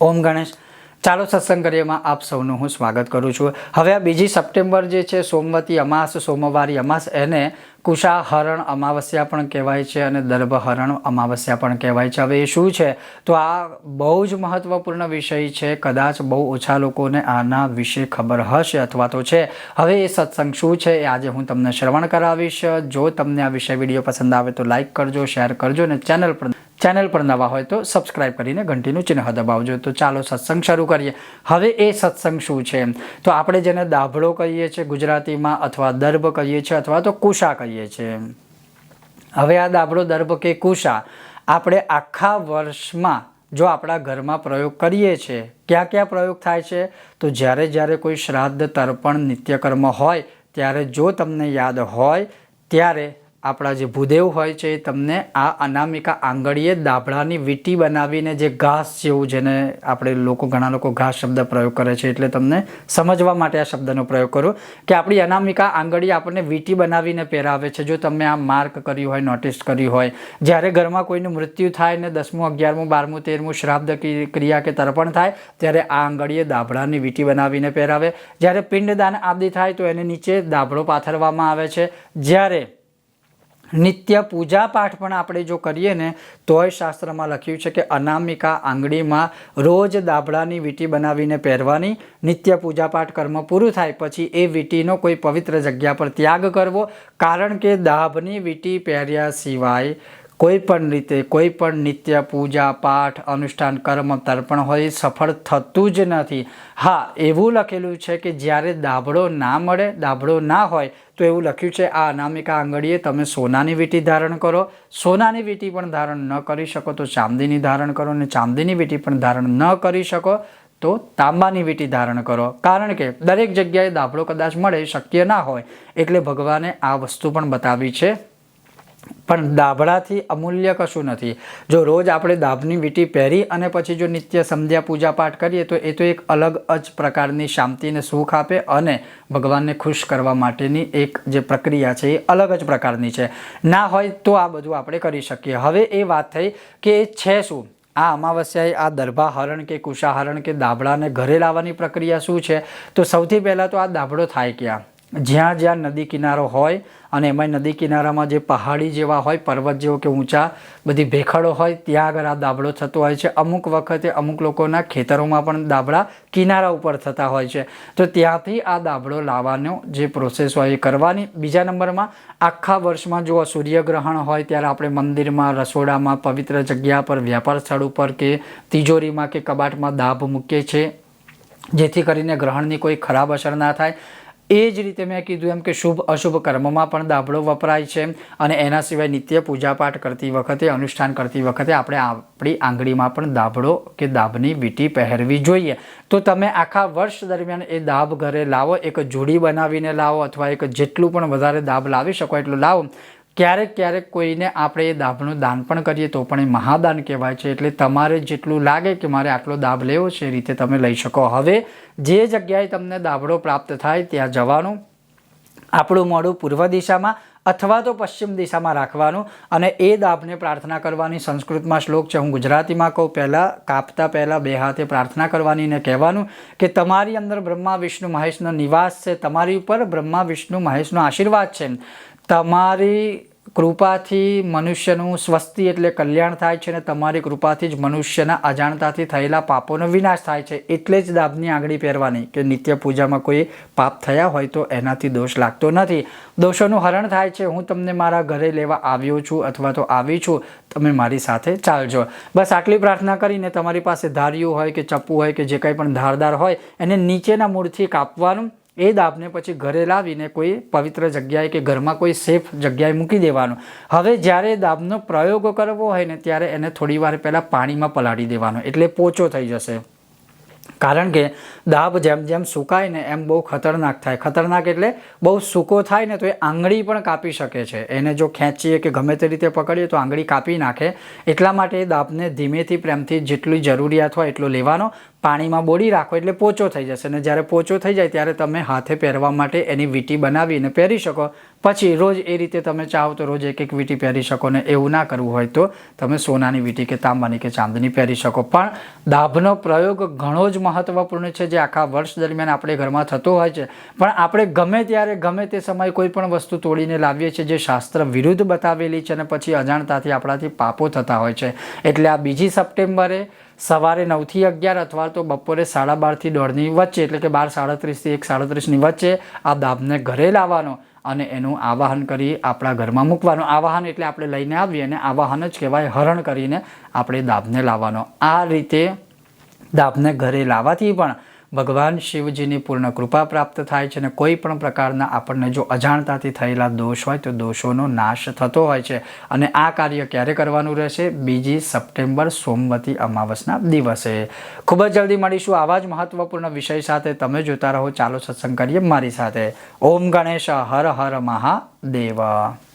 ઓમ ગણેશ. ચાલો સત્સંગ કરીએમાં આપ સૌનું હું સ્વાગત કરું છું. હવે આ બીજી સપ્ટેમ્બર જે છે, સોમવતી અમાસ, સોમવારી અમાસ, એને કુશાહરણ અમાવસ્યા પણ કહેવાય છે અને દર્ભહરણ અમાવસ્યા પણ કહેવાય છે. હવે એ શું છે? તો આ બહુ જ મહત્વપૂર્ણ વિષય છે. કદાચ બહુ ઓછા લોકોને આના વિશે ખબર હશે અથવા તો છે. હવે એ સત્સંગ શું છે એ આજે હું તમને શ્રવણ કરાવીશ. જો તમને આ વિષય વીડિયો પસંદ આવે તો લાઇક કરજો, શેર કરજો અને ચેનલ પર ચેનલ પર નવા હોય તો સબસ્ક્રાઇબ કરીને ઘંટીનું ચિહ્ન દબાવજો. તો ચાલો સત્સંગ શરૂ કરીએ. હવે એ સત્સંગ શું છે? તો આપણે જેને દાભળો કહીએ છીએ, ગુજરાતીમાં અથવા દર્ભ કહીએ છીએ અથવા તો કુશા કહીએ છીએ. હવે આ દાભળો દર્ભ કે કુશા આપણે આખા વર્ષમાં જો આપણા ઘરમાં પ્રયોગ કરીએ છીએ, ક્યાં ક્યાં પ્રયોગ થાય છે? તો જ્યારે જ્યારે કોઈ શ્રાદ્ધ, તર્પણ, નિત્યકર્મ હોય, ત્યારે જો તમને યાદ હોય, ત્યારે આપણા જે ભૂદેવ હોય છે એ તમને આ અનામિકા આંગળીએ દાભળાની વીંટી બનાવીને જે ઘાસ જેવું જેને આપણે લોકો ઘણા લોકો ઘાસ શબ્દ પ્રયોગ કરે છે એટલે તમને સમજવા માટે આ શબ્દનો પ્રયોગ કરો કે આપણી અનામિકા આંગળી આપણને વીંટી બનાવીને પહેરાવે છે. જો તમે આ માર્ક કર્યું હોય, નોટિસ કર્યું હોય, જ્યારે ઘરમાં કોઈનું મૃત્યુ થાય ને દસમું, અગિયારમું, બારમું, તેરમું શ્રાદ્ધ ક્રિયા કે તર્પણ થાય, ત્યારે આ આંગળીએ દાભળાની વીંટી બનાવીને પહેરાવે. જ્યારે પિંડદાન આદિ થાય તો એને નીચે દાભળો પાથરવામાં આવે છે. જ્યારે નિત્ય પૂજા પાઠ પણ આપણે જો કરીએ ને, તોય શાસ્ત્રમાં લખ્યું છે કે અનામિકા આંગળીમાં રોજ દાભડાની વીંટી બનાવીને પહેરવાની, નિત્ય પૂજા પાઠ કર્મ પૂરું થાય પછી એ વીંટીનો કોઈ પવિત્ર જગ્યા પર ત્યાગ કરવો, કારણ કે દાભની વીંટી પહેર્યા સિવાય કોઈ પણ રીતે કોઈ પણ નિત્ય પૂજા, પાઠ, અનુષ્ઠાન, કર્મ, તર્પણ હોય સફળ થતું જ નથી. હા, એવું લખેલું છે કે જ્યારે દાભળો ના મળે દાભળો ના હોય, તો એવું લખ્યું છે, આ અનામિકા આંગળીએ તમે સોનાની વીંટી ધારણ કરો. સોનાની વીંટી પણ ધારણ ન કરી શકો તો ચાંદીની ધારણ કરો અને ચાંદીની વીંટી પણ ધારણ ન કરી શકો તો તાંબાની વીંટી ધારણ કરો. કારણ કે દરેક જગ્યાએ દાભળો કદાચ મળે શક્ય ના હોય. એટલે ભગવાને આ વસ્તુ પણ બતાવી છે. પણ દાભડાથી અમૂલ્ય કશું નથી. જો રોજ આપણે દાભની વીંટી પહેરી અને પછી જો નિત્ય સંધ્યા પૂજા પાઠ કરીએ, તો એ તો એક અલગ જ પ્રકારની શાંતિ અને સુખ આપે અને ભગવાનને ખુશ કરવા માટેની એક જે પ્રક્રિયા છે, એ અલગ જ પ્રકારની છે. ના હોય તો આ બધું આપણે કરી શકીએ. હવે એ વાત થઈ કે છે શું? આ અમાવસ્યાએ આ દર્ભાહરણ કે કુશાહરણ કે દાભડાને ઘરે લાવવાની પ્રક્રિયા શું છે? તો સૌથી પહેલાં તો આ દાભડો થાય ક્યાં? જ્યાં જ્યાં નદી કિનારો હોય અને એમાંય નદી કિનારામાં જે પહાડી જેવા હોય, પર્વત જેવો કે ઊંચા, બધી ભેખડો હોય, ત્યાં આગળ આ દાબળો થતો હોય છે. અમુક વખતે અમુક લોકોના ખેતરોમાં પણ દાબળા કિનારા ઉપર થતા હોય છે. તો ત્યાંથી આ દાબળો લાવવાનો જે પ્રોસેસ હોય એ કરવાની. બીજા નંબરમાં, આખા વર્ષમાં જો સૂર્યગ્રહણ હોય ત્યારે આપણે મંદિરમાં, રસોડામાં, પવિત્ર જગ્યા પર, વ્યાપાર સ્થળ ઉપર કે તિજોરીમાં કે કબાટમાં દાબ મૂકીએ છીએ. જેથી કરીને ગ્રહણની કોઈ ખરાબ અસર ના થાય. એ જ રીતે મેં કીધું એમ કે શુભ અશુભ કર્મમાં પણ દાબળો વપરાય છે અને એના સિવાય નિત્ય પૂજાપાઠ કરતી વખતે, અનુષ્ઠાન કરતી વખતે આપણે આપણી આંગળીમાં પણ દાબળો કે દાબની વીટી પહેરવી જોઈએ. તો તમે આખા વર્ષ દરમિયાન એ દાબ ઘરે લાવો, એક જોડી બનાવીને લાવો અથવા એક જેટલું પણ વધારે દાબ લાવી શકો એટલું લાવો. ક્યારેક ક્યારેક કોઈને આપણે એ દાભનું દાન પણ કરીએ તો પણ એ મહાદાન કહેવાય છે. એટલે તમારે જેટલું લાગે કે મારે આટલો દાભ લેવો છે, એ રીતે તમે લઈ શકો. હવે જે જગ્યાએ તમને દાભડો પ્રાપ્ત થાય ત્યાં જવાનું. આપણું મોઢું પૂર્વ દિશામાં અથવા તો પશ્ચિમ દિશામાં રાખવાનું અને એ દાબને પ્રાર્થના કરવાની સંસ્કૃતમાં શ્લોક છે. હું ગુજરાતીમાં કહું, પહેલાં કાપતા પહેલાં બે હાથે પ્રાર્થના કરવાની ને કહેવાનું કે તમારી અંદર બ્રહ્મા, વિષ્ણુ, મહેશનો નિવાસ છે. તમારી ઉપર બ્રહ્મા, વિષ્ણુ, મહેશનો આશીર્વાદ છે. તમારી કૃપાથી મનુષ્યનું સ્વસ્તિ એટલે કલ્યાણ થાય છે અને તમારી કૃપાથી જ મનુષ્યના અજાણતાથી થયેલા પાપોનો વિનાશ થાય છે. એટલે જ દાબની આંગળી પહેરવાની કે નિત્ય પૂજામાં કોઈ પાપ થયા હોય તો એનાથી દોષ લાગતો નથી. દોષોનું હરણ થાય છે. હું તમને મારા ઘરે લેવા આવ્યો છું અથવા તો આવી છું. તમે મારી સાથે ચાલજો. બસ આટલી પ્રાર્થના કરીને તમારી પાસે ધાર્યું હોય કે ચપ્પુ હોય કે જે કંઈ પણ ધારદાર હોય એને નીચેના મૂળથી કાપવાનું એ દાબને પછી ઘરે લાવીને કોઈ પવિત્ર જગ્યાએ કે ઘરમાં કોઈ સેફ જગ્યાએ મૂકી દેવાનો. હવે જ્યારે દાબનો પ્રયોગ કરવો હોય ને ત્યારે એને થોડી વાર પહેલાં પાણીમાં પલાળી દેવાનો. એટલે પોચો થઈ જશે. કારણ કે દાબ જેમ જેમ સુકાય ને એમ બહુ ખતરનાક થાય. ખતરનાક એટલે બહુ સૂકો થાય ને તો એ આંગળી પણ કાપી શકે છે. એને જો ખેંચીએ કે ગમે તે રીતે પકડીએ તો આંગળી કાપી નાખે. એટલા માટે એ દાબને ધીમેથી પ્રેમથી જેટલી જરૂરિયાત હોય એટલો લેવાનો. પાણીમાં બોળી રાખો એટલે પોચો થઈ જશે અને જ્યારે પોચો થઈ જાય ત્યારે તમે હાથે પહેરવા માટે એની વીંટી બનાવીને પહેરી શકો. પછી રોજ એ રીતે તમે ચાહો તો રોજ એક એક વીંટી પહેરી શકો ને એવું ના કરવું હોય તો તમે સોનાની વીંટી કે તાંબાની કે ચાંદની પહેરી શકો. પણ દાભનો પ્રયોગ ઘણો જ મહત્વપૂર્ણ છે જે આખા વર્ષ દરમિયાન આપણે ઘરમાં થતો હોય છે. પણ આપણે ગમે ત્યારે, ગમે તે સમયે કોઈ પણ વસ્તુ તોડીને લાવીએ છીએ જે શાસ્ત્ર વિરુદ્ધ બતાવેલી છે અને પછી અજાણતાથી આપણાથી પાપો થતા હોય છે. એટલે આ બીજી સપ્ટેમ્બરે સવારે નવથી અગિયાર અથવા તો બપોરે સાડા બારથી દોઢની વચ્ચે, એટલે કે બાર સાડત્રીસથી એક સાડત્રીસની વચ્ચે આ દાબને ઘરે લાવવાનો અને એનું આવાહન કરી આપણા ઘરમાં મૂકવાનું. આવાહન એટલે આપણે લઈને આવીએ અને આવાહન જ કહેવાય હરણ કરીને આપણે દાબને લાવવાનો. આ રીતે દાબને ઘરે લાવવાથી પણ ભગવાન શિવજીની પૂર્ણ કૃપા પ્રાપ્ત થાય છે અને કોઈ પણ પ્રકારના આપણને જો અજાણતાથી થયેલા દોષ હોય તો દોષોનો નાશ થતો હોય છે. અને આ કાર્ય ક્યારે કરવાનું રહેશે? બીજી સપ્ટેમ્બર સોમવતી અમાવસના દિવસે. ખૂબ જ જલ્દી મળીશું આવા જ મહત્વપૂર્ણ વિષય સાથે. તમે જોતા રહો. ચાલો સત્સંગ કરીએ મારી સાથે. ઓમ ગણેશ હર હર મહાદેવ.